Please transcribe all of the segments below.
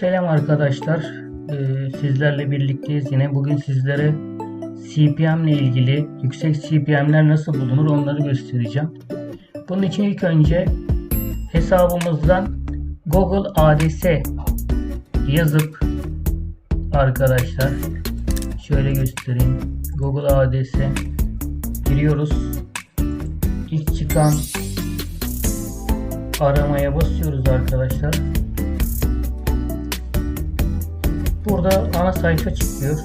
Selam arkadaşlar. Ee, sizlerle birlikteyiz yine. Bugün sizlere CPM ile ilgili yüksek CPM'ler nasıl bulunur onları göstereceğim. Bunun için ilk önce hesabımızdan Google ADS yazıp arkadaşlar şöyle göstereyim. Google ADS giriyoruz. İlk çıkan aramaya basıyoruz arkadaşlar. Burada ana sayfa çıkıyor.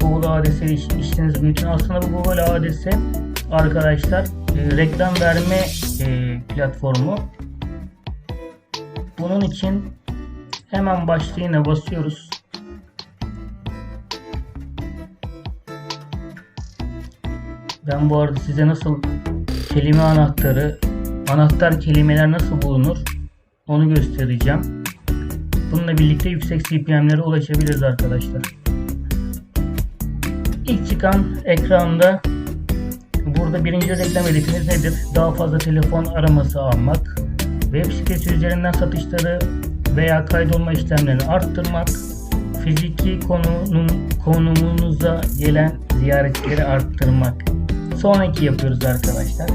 Google ADS ile iş, işlerinizi büyütün. Aslında bu Google ADS arkadaşlar e, reklam verme e, platformu. Bunun için hemen başlığına basıyoruz. Ben bu arada size nasıl kelime anahtarı, anahtar kelimeler nasıl bulunur onu göstereceğim. Bununla birlikte yüksek CPM'lere ulaşabiliriz arkadaşlar. İlk çıkan ekranda burada birinci reklam hedefiniz nedir? Daha fazla telefon araması almak, web sitesi üzerinden satışları veya kaydolma işlemlerini arttırmak, fiziki konunun, konumunuza gelen ziyaretleri arttırmak. Sonraki yapıyoruz arkadaşlar.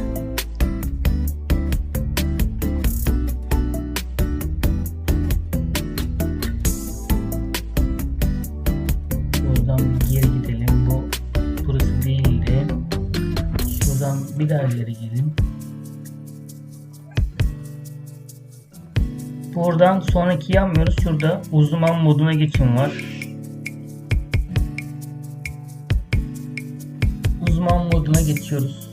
Buradan sonraki yapmıyoruz. Şurada uzman moduna geçim var. Uzman moduna geçiyoruz.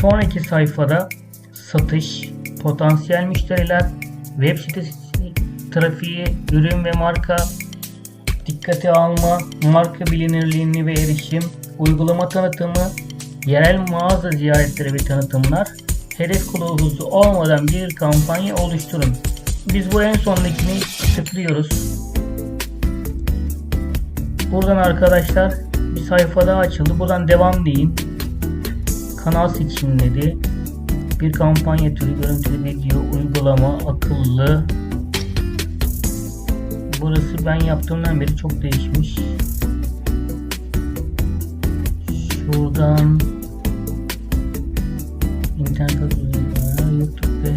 Sonraki sayfada satış, potansiyel müşteriler, web sitesi trafiği, ürün ve marka dikkate alma, marka bilinirliğini ve erişim, uygulama tanıtımı, yerel mağaza ziyaretleri ve tanıtımlar, hedef kılavuzu olmadan bir kampanya oluşturun. Biz bu en sondakini tıklıyoruz. Buradan arkadaşlar bir sayfa daha açıldı. Buradan devam deyin. Kanal seçimleri, bir kampanya türü, görüntülü video, uygulama, akıllı. Burası ben yaptığımdan beri çok değişmiş. Şuradan internet uygulama, YouTube ve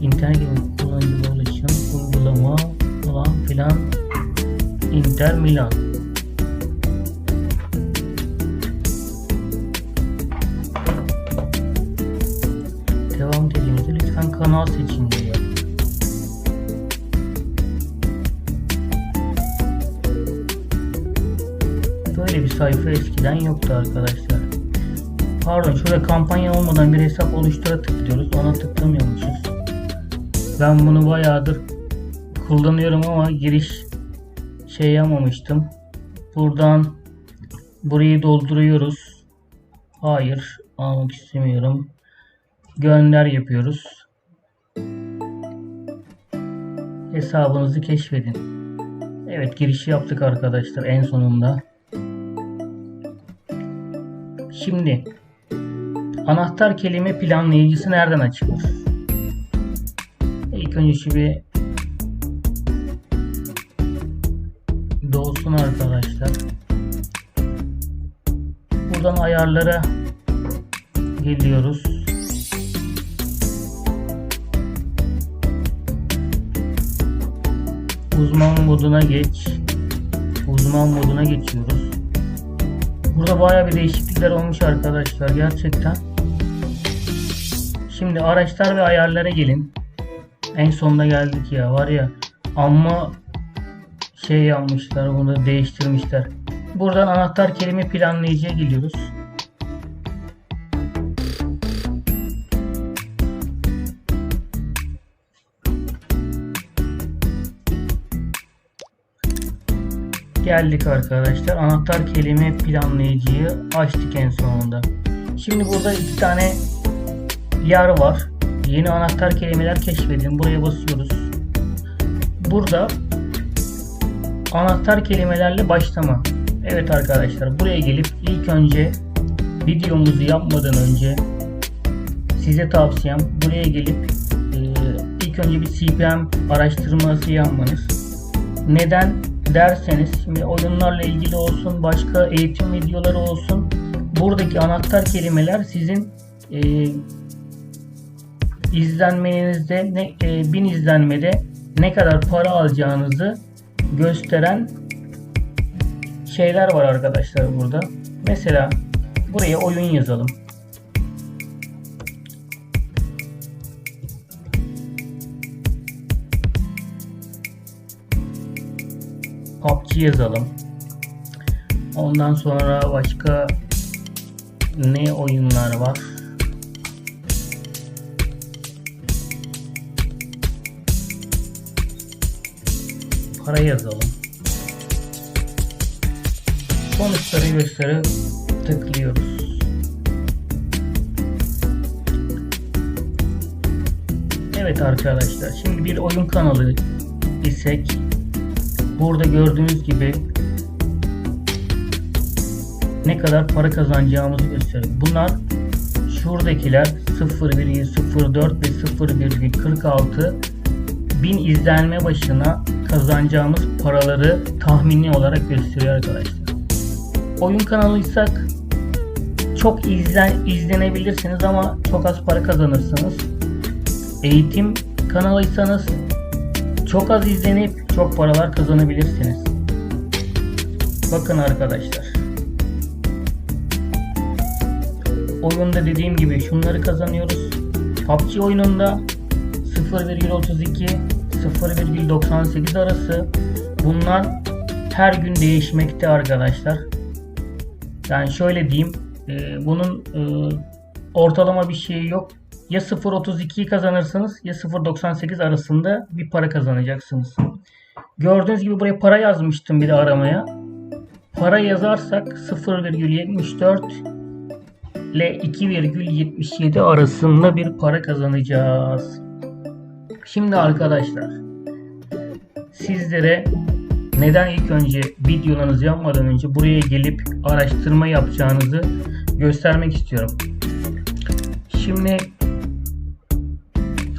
internet gibi kullanıcılara ulaşım, uygulama falan filan. Inter Milan. Devam dediğimizde lütfen kanal seçin sayfa eskiden yoktu arkadaşlar. Pardon şurada kampanya olmadan bir hesap oluştura tıklıyoruz. Ona tıklamıyormuşuz. Ben bunu bayağıdır kullanıyorum ama giriş şey yapmamıştım. Buradan burayı dolduruyoruz. Hayır almak istemiyorum. Gönder yapıyoruz. Hesabınızı keşfedin. Evet girişi yaptık arkadaşlar en sonunda. Şimdi anahtar kelime planlayıcısı nereden açılır? İlk önce bir dolsun arkadaşlar. Buradan ayarlara geliyoruz. Uzman moduna geç. Uzman moduna geçiyoruz. Burada baya bir değişiklikler olmuş arkadaşlar gerçekten. Şimdi araçlar ve ayarlara gelin. En sonuna geldik ya var ya amma şey yapmışlar bunu değiştirmişler. Buradan anahtar kelime planlayıcıya geliyoruz. Geldik arkadaşlar. Anahtar kelime planlayıcıyı açtık en sonunda. Şimdi burada iki tane yer var. Yeni anahtar kelimeler keşfedin. Buraya basıyoruz. Burada anahtar kelimelerle başlama. Evet arkadaşlar buraya gelip ilk önce videomuzu yapmadan önce size tavsiyem buraya gelip ilk önce bir CPM araştırması yapmanız. Neden derseniz şimdi oyunlarla ilgili olsun başka eğitim videoları olsun buradaki anahtar kelimeler sizin e, izlenmenizde ne, e, bin izlenmede ne kadar para alacağınızı gösteren şeyler var arkadaşlar burada. Mesela buraya oyun yazalım. PUBG yazalım. Ondan sonra başka ne oyunlar var? Para yazalım. Sonuçları gösteri tıklıyoruz. Evet arkadaşlar şimdi bir oyun kanalı isek burada gördüğünüz gibi ne kadar para kazanacağımızı gösteriyor. Bunlar şuradakiler 0,04 ve 0,46 bin izlenme başına kazanacağımız paraları tahmini olarak gösteriyor arkadaşlar. Oyun kanalıysak çok izlen izlenebilirsiniz ama çok az para kazanırsınız. Eğitim kanalıysanız çok az izlenip çok paralar kazanabilirsiniz. Bakın arkadaşlar. Oyunda dediğim gibi şunları kazanıyoruz. PUBG oyununda 0,32 0,98 arası bunlar her gün değişmekte arkadaşlar. Yani şöyle diyeyim e, bunun e, ortalama bir şeyi yok. Ya 0.32'yi kazanırsınız ya 0.98 arasında bir para kazanacaksınız. Gördüğünüz gibi buraya para yazmıştım bir de aramaya. Para yazarsak 0,74 ile 2,77 arasında bir para kazanacağız. Şimdi arkadaşlar sizlere neden ilk önce videolarınızı yapmadan önce buraya gelip araştırma yapacağınızı göstermek istiyorum. Şimdi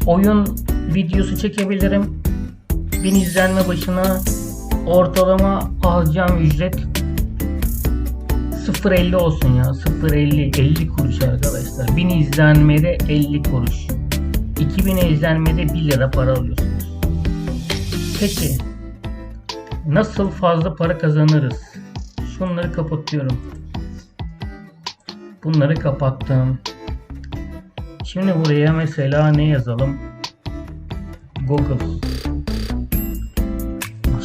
oyun videosu çekebilirim. 1000 izlenme başına ortalama alacağım ücret 0.50 olsun ya. 0.50 50 kuruş arkadaşlar. 1000 izlenmede 50 kuruş. 2000 izlenmede 1 lira para alıyorsunuz. Peki nasıl fazla para kazanırız? Şunları kapatıyorum. Bunları kapattım şimdi buraya mesela ne yazalım? Google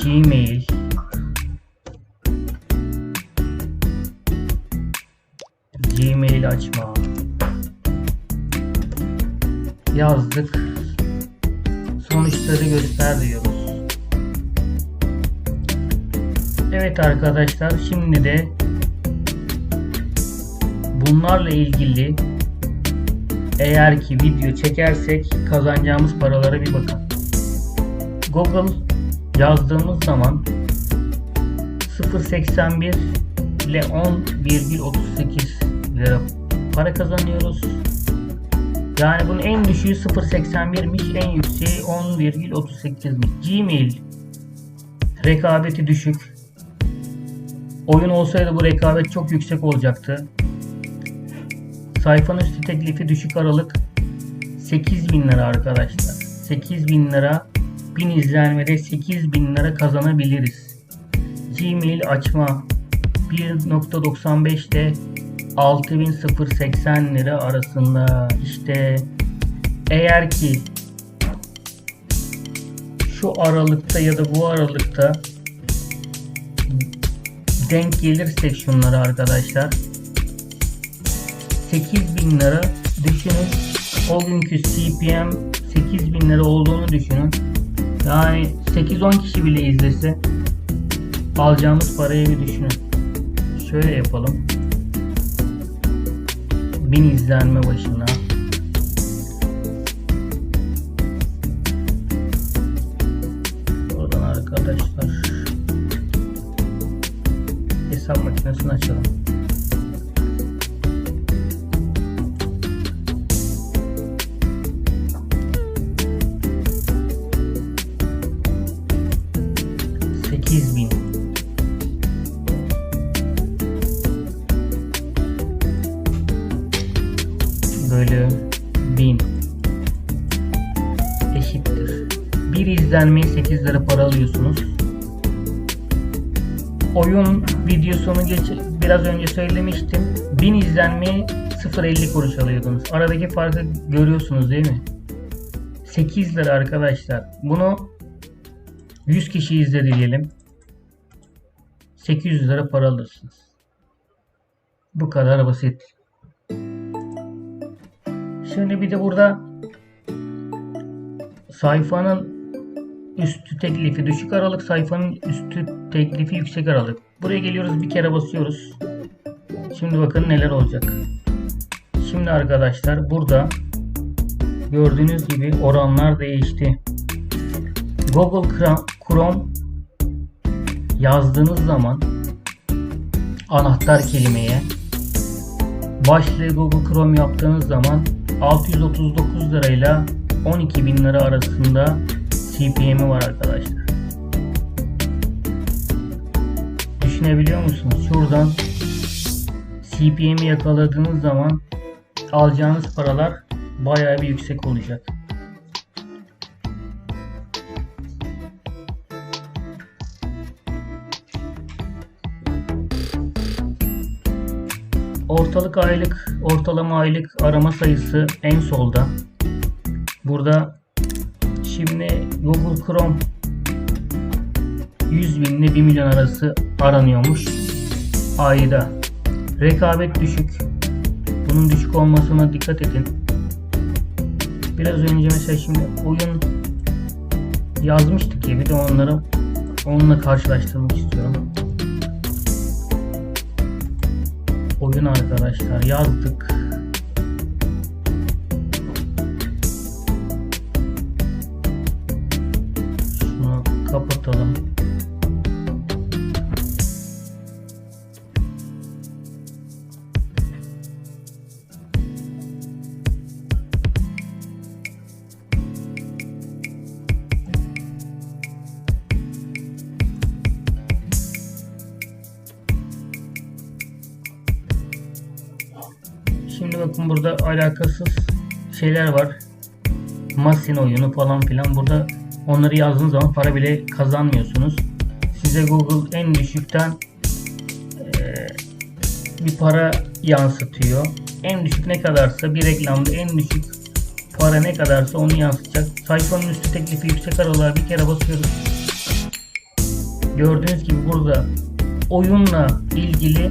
Gmail Gmail açma. Yazdık. Sonuçları göster diyoruz. Evet arkadaşlar şimdi de bunlarla ilgili eğer ki video çekersek kazanacağımız paralara bir bakın. Google yazdığımız zaman 0.81 ile 10,38 lira para kazanıyoruz. Yani bunun en düşüğü 0.81'miş, en yükseği 10,38'miş. Gmail rekabeti düşük. Oyun olsaydı bu rekabet çok yüksek olacaktı. Sayfanın üstü teklifi düşük aralık 8000 lira arkadaşlar. 8000 lira 1000 izlenmede 8000 lira kazanabiliriz. Gmail açma 1.95 ile 6080 lira arasında işte eğer ki şu aralıkta ya da bu aralıkta denk gelirsek şunlara arkadaşlar 8000 lira düşünün. O günkü CPM 8000 lira olduğunu düşünün. Yani 8-10 kişi bile izlese alacağımız parayı bir düşünün. Şöyle yapalım. 1000 izlenme başına. Buradan arkadaşlar. Hesap makinesini açalım 8000 bölü 1000 eşittir. Bir izlenmeye 8 lira para alıyorsunuz. Oyun videosunu geç, biraz önce söylemiştim. 1000 izlenmeye 0.50 kuruş alıyordunuz. Aradaki farkı görüyorsunuz değil mi? 8 lira arkadaşlar. Bunu 100 kişi izledi diyelim. 800 lira para alırsınız. Bu kadar basit. Şimdi bir de burada sayfanın üstü teklifi düşük aralık, sayfanın üstü teklifi yüksek aralık. Buraya geliyoruz bir kere basıyoruz. Şimdi bakın neler olacak. Şimdi arkadaşlar burada gördüğünüz gibi oranlar değişti. Google Chrome yazdığınız zaman anahtar kelimeye başlığı Google Chrome yaptığınız zaman 639 lirayla 12 bin lira arasında CPM'i var arkadaşlar. Düşünebiliyor musunuz? Şuradan CPM'i yakaladığınız zaman alacağınız paralar bayağı bir yüksek olacak. Ortalık aylık, ortalama aylık arama sayısı en solda. Burada şimdi Google Chrome 100 bin ile 1 milyon arası aranıyormuş ayda. Rekabet düşük. Bunun düşük olmasına dikkat edin. Biraz önce mesela şimdi oyun yazmıştık ya bir de onları onunla karşılaştırmak istiyorum. Oyun arkadaşlar yazdık. Burada alakasız şeyler var. Masin oyunu falan filan. Burada onları yazdığınız zaman para bile kazanmıyorsunuz. Size Google en düşükten bir para yansıtıyor. En düşük ne kadarsa bir reklamda en düşük para ne kadarsa onu yansıtacak. Sayfanın üstü teklifi yüksek aralığa bir kere basıyoruz. Gördüğünüz gibi burada oyunla ilgili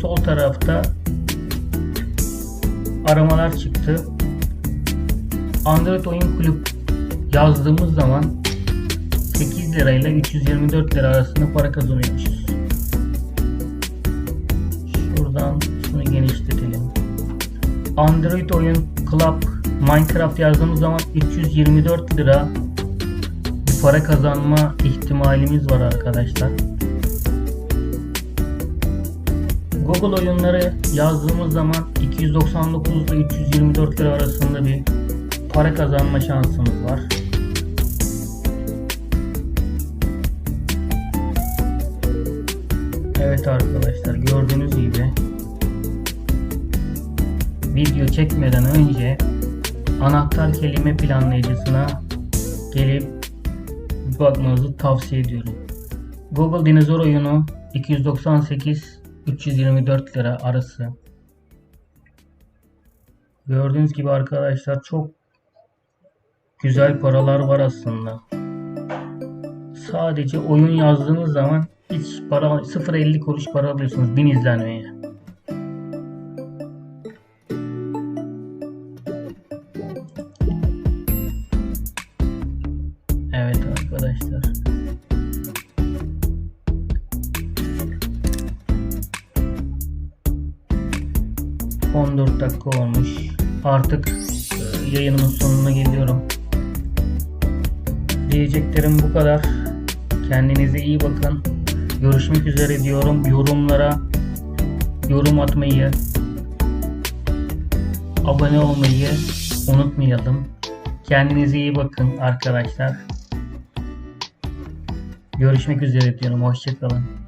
sol tarafta aramalar çıktı. Android Oyun Kulüp yazdığımız zaman 8 lirayla 324 lira arasında para kazanıyormuşuz. Şuradan şunu genişletelim. Android Oyun Club Minecraft yazdığımız zaman 324 lira bir para kazanma ihtimalimiz var arkadaşlar. Google oyunları yazdığımız zaman 299 ile 324 lira arasında bir para kazanma şansımız var. Evet arkadaşlar gördüğünüz gibi video çekmeden önce anahtar kelime planlayıcısına gelip bakmanızı tavsiye ediyorum. Google Dinozor oyunu 298 324 lira arası. Gördüğünüz gibi arkadaşlar çok güzel paralar var aslında. Sadece oyun yazdığınız zaman hiç para 0.50 kuruş para alıyorsunuz 1000 izlenmeye. Artık e, yayınımın sonuna geliyorum. Diyeceklerim bu kadar. Kendinize iyi bakın. Görüşmek üzere diyorum. Yorumlara yorum atmayı, abone olmayı unutmayalım. Kendinize iyi bakın arkadaşlar. Görüşmek üzere diyorum. Hoşçakalın.